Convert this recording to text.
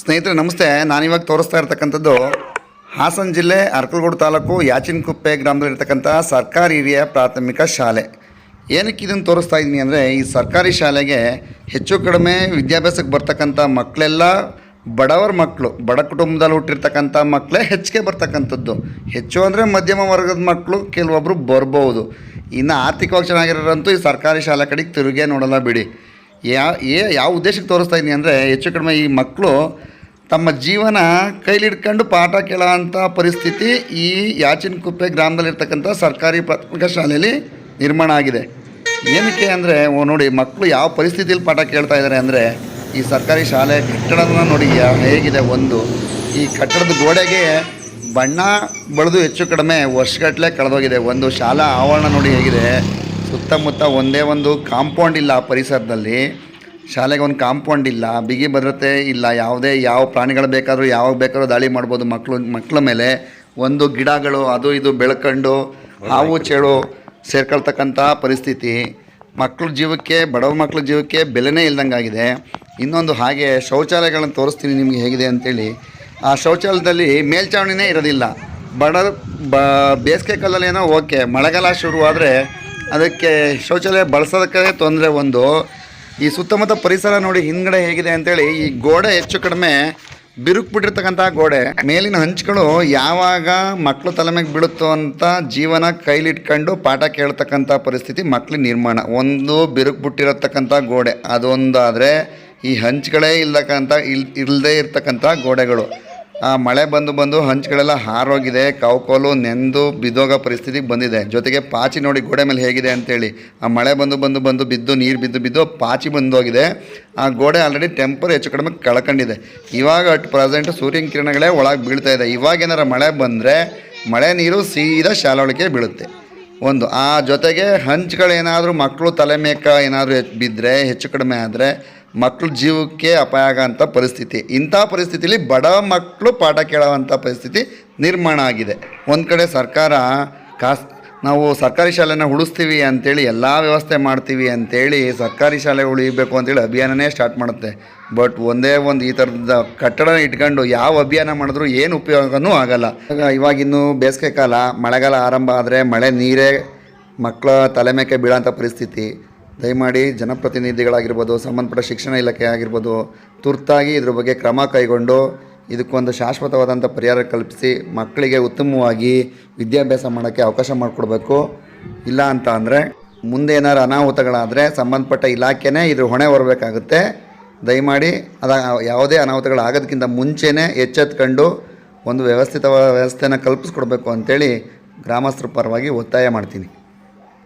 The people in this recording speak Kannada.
ಸ್ನೇಹಿತರೆ, ನಮಸ್ತೆ. ನಾನಿವಾಗ ತೋರಿಸ್ತಾ ಇರ್ತಕ್ಕಂಥದ್ದು ಹಾಸನ ಜಿಲ್ಲೆ ಅರ್ಕಲಗೂಡು ತಾಲೂಕು ಯಾಚಿನಕುಪ್ಪೆ ಗ್ರಾಮದಲ್ಲಿರ್ತಕ್ಕಂಥ ಸರ್ಕಾರಿ ಹಿರಿಯ ಪ್ರಾಥಮಿಕ ಶಾಲೆ. ಏನಕ್ಕೆ ಇದನ್ನು ತೋರಿಸ್ತಾ ಇದ್ದೀನಿ ಅಂದರೆ, ಈ ಸರ್ಕಾರಿ ಶಾಲೆಗೆ ಹೆಚ್ಚು ಕಡಿಮೆ ವಿದ್ಯಾಭ್ಯಾಸಕ್ಕೆ ಬರ್ತಕ್ಕಂಥ ಮಕ್ಕಳೆಲ್ಲ ಬಡವರ ಮಕ್ಕಳು, ಬಡ ಕುಟುಂಬದಲ್ಲಿ ಹುಟ್ಟಿರ್ತಕ್ಕಂಥ ಮಕ್ಕಳೇ ಹೆಚ್ಚಿಗೆ ಬರ್ತಕ್ಕಂಥದ್ದು. ಹೆಚ್ಚು ಅಂದರೆ ಮಧ್ಯಮ ವರ್ಗದ ಮಕ್ಕಳು ಕೆಲವೊಬ್ಬರು ಬರ್ಬೋದು. ಇನ್ನು ಆರ್ಥಿಕವಾಗಿ ಚೆನ್ನಾಗಿರೋರಂತೂ ಈ ಸರ್ಕಾರಿ ಶಾಲೆ ಕಡೆಗೆ ತಿರುಗೇ ನೋಡಲ್ಲ ಬಿಡಿ. ಯಾವ ಏ, ಯಾವ ಉದ್ದೇಶಕ್ಕೆ ತೋರಿಸ್ತಾ ಇದ್ದೀನಿ ಅಂದರೆ ಹೆಚ್ಚು ಕಡಿಮೆ ಈ ಮಕ್ಕಳು ತಮ್ಮ ಜೀವನ ಕೈಲಿಡ್ಕೊಂಡು ಪಾಠ ಕೇಳೋಂಥ ಪರಿಸ್ಥಿತಿ ಈ ಯಾಚಿನಕುಪ್ಪೆ ಗ್ರಾಮದಲ್ಲಿರ್ತಕ್ಕಂಥ ಸರ್ಕಾರಿ ಪ್ರಾಥಮಿಕ ಶಾಲೆಯಲ್ಲಿ ನಿರ್ಮಾಣ ಆಗಿದೆ. ಏನಕ್ಕೆ ಅಂದರೆ ನೋಡಿ, ಮಕ್ಕಳು ಯಾವ ಪರಿಸ್ಥಿತಿಯಲ್ಲಿ ಪಾಠ ಕೇಳ್ತಾ ಇದ್ದಾರೆ ಅಂದರೆ, ಈ ಸರ್ಕಾರಿ ಶಾಲೆ ಕಟ್ಟಡನ ನೋಡಿ ಯಾ- ಹೇಗಿದೆ ಒಂದು. ಈ ಕಟ್ಟಡದ ಗೋಡೆಗೆ ಬಣ್ಣ ಬಳಿದು ಹೆಚ್ಚು ಕಡಿಮೆ ವರ್ಷಗಟ್ಟಲೆ ಕಳೆದೋಗಿದೆ. ಒಂದು ಶಾಲಾ ಆವರಣ ನೋಡಿ ಹೇಗಿದೆ. ಸುತ್ತಮುತ್ತ ಒಂದೇ ಒಂದು ಕಾಂಪೌಂಡ್ ಇಲ್ಲ ಆ ಪರಿಸರದಲ್ಲಿ. ಶಾಲೆಗೆ ಒಂದು ಕಾಂಪೌಂಡ್ ಇಲ್ಲ ಬಿಗಿ ಭದ್ರತೆ ಇಲ್ಲ ಯಾವುದೇ ಯಾವ ಪ್ರಾಣಿಗಳು ಬೇಕಾದರೂ ಯಾವಾಗ ಬೇಕಾದರೂ ದಾಳಿ ಮಾಡ್ಬೋದು ಮಕ್ಕಳು ಮಕ್ಕಳ ಮೇಲೆ. ಒಂದು ಗಿಡಗಳು ಅದು ಇದು ಬೆಳ್ಕೊಂಡು ಹಾವು ಚೇಳು ಸೇರ್ಕೊಳ್ತಕ್ಕಂಥ ಪರಿಸ್ಥಿತಿ. ಮಕ್ಕಳ ಜೀವಕ್ಕೆ ಬಡವ ಮಕ್ಕಳ ಜೀವಕ್ಕೆ ಬೆಲೆನೇ ಇಲ್ಲದಂಗಾಗಿದೆ ಇನ್ನೊಂದು ಹಾಗೆ ಶೌಚಾಲಯಗಳನ್ನು ತೋರಿಸ್ತೀನಿ ನಿಮಗೆ ಹೇಗಿದೆ ಅಂತೇಳಿ. ಆ ಶೌಚಾಲಯದಲ್ಲಿ ಮೇಲ್ಚಾವಣಿನೇ ಇರೋದಿಲ್ಲ. ಬಡ ಬ ಬೇಸಿಗೆ ಕಾಲದಲ್ಲಿ ಏನೋ ಓಕೆ ಮಳೆಗಾಲ ಶುರುವಾದರೆ ಅದಕ್ಕೆ ಶೌಚಾಲಯ ಬಳಸೋದಕ್ಕೆ ತೊಂದರೆ ಒಂದು. ಈ ಸುತ್ತಮುತ್ತ ಪರಿಸರ ನೋಡಿ ಹಿಂದ್ಗಡೆ ಹೇಗಿದೆ ಅಂತೇಳಿ ಈ ಗೋಡೆ ಹೆಚ್ಚು ಕಡಿಮೆ ಬಿರುಕು ಬಿಟ್ಟಿರ್ತಕ್ಕಂಥ ಗೋಡೆ. ಮೇಲಿನ ಹಂಚುಗಳು ಯಾವಾಗ ಮಕ್ಕಳು ತಲೆ ಬಿಡುತ್ತೋ ಅಂತ ಜೀವನ ಕೈಲಿಟ್ಕೊಂಡು ಪಾಠ ಕೇಳ್ತಕ್ಕಂಥ ಪರಿಸ್ಥಿತಿ ಮಕ್ಳಿಗೆ ನಿರ್ಮಾಣ. ಒಂದು ಬಿರುಕು ಬಿಟ್ಟಿರತಕ್ಕಂಥ ಗೋಡೆ. ಅದೊಂದಾದರೆ ಈ ಹಂಚುಗಳೇ ಇಲ್ದಕ್ಕಂಥ ಇಲ್ ಇಲ್ಲದೇ ಇರ್ತಕ್ಕಂಥ ಗೋಡೆಗಳು. ಮಳೆ ಬಂದು ಬಂದು ಹಂಚುಗಳೆಲ್ಲ ಹಾರೋಗಿದೆ, ಕೌಕೋಲು ನೆಂದು ಬಿದ್ದೋಗೋ ಪರಿಸ್ಥಿತಿಗೆ ಬಂದಿದೆ. ಜೊತೆಗೆ ಪಾಚಿ ನೋಡಿ ಗೋಡೆ ಮೇಲೆ ಹೇಗಿದೆ ಅಂತೇಳಿ. ಆ ಮಳೆ ಬಂದು ಬಂದು ಬಂದು ಬಿದ್ದು, ನೀರು ಬಿದ್ದು ಬಿದ್ದು ಪಾಚಿ ಬಂದೋಗಿದೆ. ಆ ಗೋಡೆ ಆಲ್ರೆಡಿ ಟೆಂಪರ್ ಹೆಚ್ಚು ಕಡಿಮೆ ಕಳ್ಕೊಂಡಿದೆ. ಇವಾಗ ಅಟ್ ಪ್ರೆಸೆಂಟ್ ಸೂರ್ಯನ ಕಿರಣಗಳೇ ಒಳಗೆ ಬೀಳ್ತಾ ಇದೆ. ಇವಾಗ ಮಳೆ ಬಂದರೆ ಮಳೆ ನೀರು ಸೀದಾ ಶಾಲೊಳಗೆ ಬೀಳುತ್ತೆ. ಒಂದು, ಆ ಜೊತೆಗೆ ಹಂಚುಗಳೇನಾದರೂ ಮಕ್ಕಳು ತಲೆ ಮೇಕ ಏನಾದರೂ ಬಿದ್ದರೆ ಹೆಚ್ಚು ಕಡಿಮೆ ಆದರೆ ಮಕ್ಕಳ ಜೀವಕ್ಕೆ ಅಪಾಯ ಆಗೋಂಥ ಪರಿಸ್ಥಿತಿ. ಇಂಥ ಪರಿಸ್ಥಿತಿಲಿ ಬಡ ಮಕ್ಕಳು ಪಾಠ ಕೇಳೋವಂಥ ಪರಿಸ್ಥಿತಿ ನಿರ್ಮಾಣ ಆಗಿದೆ. ಒಂದು ಕಡೆ ಸರ್ಕಾರ ಕಾಸ್, ನಾವು ಸರ್ಕಾರಿ ಶಾಲೆನ ಉಳಿಸ್ತೀವಿ ಅಂತೇಳಿ ಎಲ್ಲ ವ್ಯವಸ್ಥೆ ಮಾಡ್ತೀವಿ ಅಂತೇಳಿ ಸರ್ಕಾರಿ ಶಾಲೆ ಉಳಿಬೇಕು ಅಂತೇಳಿ ಅಭಿಯಾನನೇ ಸ್ಟಾರ್ಟ್ ಮಾಡುತ್ತೆ. ಬಟ್ ಒಂದೇ ಒಂದು ಈ ಥರದ ಕಟ್ಟಡ ಇಟ್ಕೊಂಡು ಯಾವ ಅಭಿಯಾನ ಮಾಡಿದ್ರೂ ಏನು ಉಪಯೋಗನೂ ಆಗಲ್ಲ. ಇವಾಗಿನ್ನು ಬೇಸಿಗೆ ಕಾಲ, ಮಳೆಗಾಲ ಆರಂಭ ಆದರೆ ಮಳೆ ನೀರೇ ಮಕ್ಕಳ ತಲೆ ಮೇಕೆ ಬೀಳೋಂಥ ಪರಿಸ್ಥಿತಿ. ದಯಮಾಡಿ ಜನಪ್ರತಿನಿಧಿಗಳಾಗಿರ್ಬೋದು, ಸಂಬಂಧಪಟ್ಟ ಶಿಕ್ಷಣ ಇಲಾಖೆ ಆಗಿರ್ಬೋದು, ತುರ್ತಾಗಿ ಇದ್ರ ಬಗ್ಗೆ ಕ್ರಮ ಕೈಗೊಂಡು ಇದಕ್ಕೊಂದು ಶಾಶ್ವತವಾದಂಥ ಪರಿಹಾರ ಕಲ್ಪಿಸಿ ಮಕ್ಕಳಿಗೆ ಉತ್ತಮವಾಗಿ ವಿದ್ಯಾಭ್ಯಾಸ ಮಾಡೋಕ್ಕೆ ಅವಕಾಶ ಮಾಡಿಕೊಡ್ಬೇಕು. ಇಲ್ಲ ಅಂತ ಅಂದರೆ ಮುಂದೆ ಏನಾರು ಅನಾಹುತಗಳಾದರೆ ಸಂಬಂಧಪಟ್ಟ ಇಲಾಖೆನೇ ಇದ್ರ ಹೊಣೆ ಹೊರಬೇಕಾಗುತ್ತೆ. ದಯಮಾಡಿ ಅದ ಯಾವುದೇ ಅನಾಹುತಗಳಾಗೋದಕ್ಕಿಂತ ಮುಂಚೆನೇ ಎಚ್ಚೆತ್ಕೊಂಡು ಒಂದು ವ್ಯವಸ್ಥಿತವಾದ ವ್ಯವಸ್ಥೆನ ಕಲ್ಪಿಸ್ಕೊಡ್ಬೇಕು ಅಂತೇಳಿ ಗ್ರಾಮಸ್ಥರ ಪರವಾಗಿ ಒತ್ತಾಯ ಮಾಡ್ತೀನಿ.